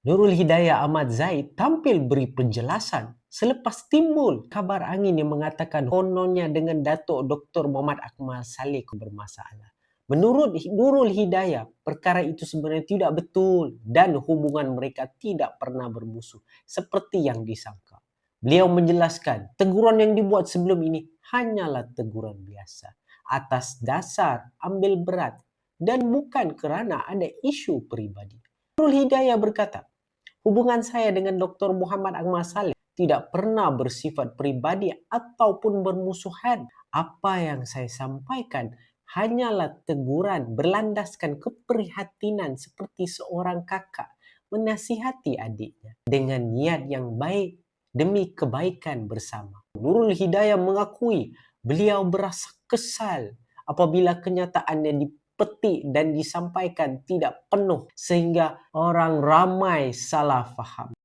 Nurul Hidayah Ahmad Zaid tampil beri penjelasan selepas timbul kabar angin yang mengatakan kononnya dengan Datuk Dr. Muhammad Akmal Saleh bermasalah. Menurut Nurul Hidayah, perkara itu sebenarnya tidak betul dan hubungan mereka tidak pernah bermusuh seperti yang disangka. Beliau menjelaskan, teguran yang dibuat sebelum ini hanyalah teguran biasa atas dasar ambil berat dan bukan kerana ada isu peribadi. Nurul Hidayah berkata, hubungan saya dengan Dr. Muhammad Akmal Saleh tidak pernah bersifat peribadi ataupun bermusuhan. Apa yang saya sampaikan hanyalah teguran berlandaskan keprihatinan seperti seorang kakak menasihati adiknya dengan niat yang baik demi kebaikan bersama. Nurul Hidayah mengakui beliau berasa kesal apabila kenyataan yang dipetik dan disampaikan tidak penuh sehingga orang ramai salah faham.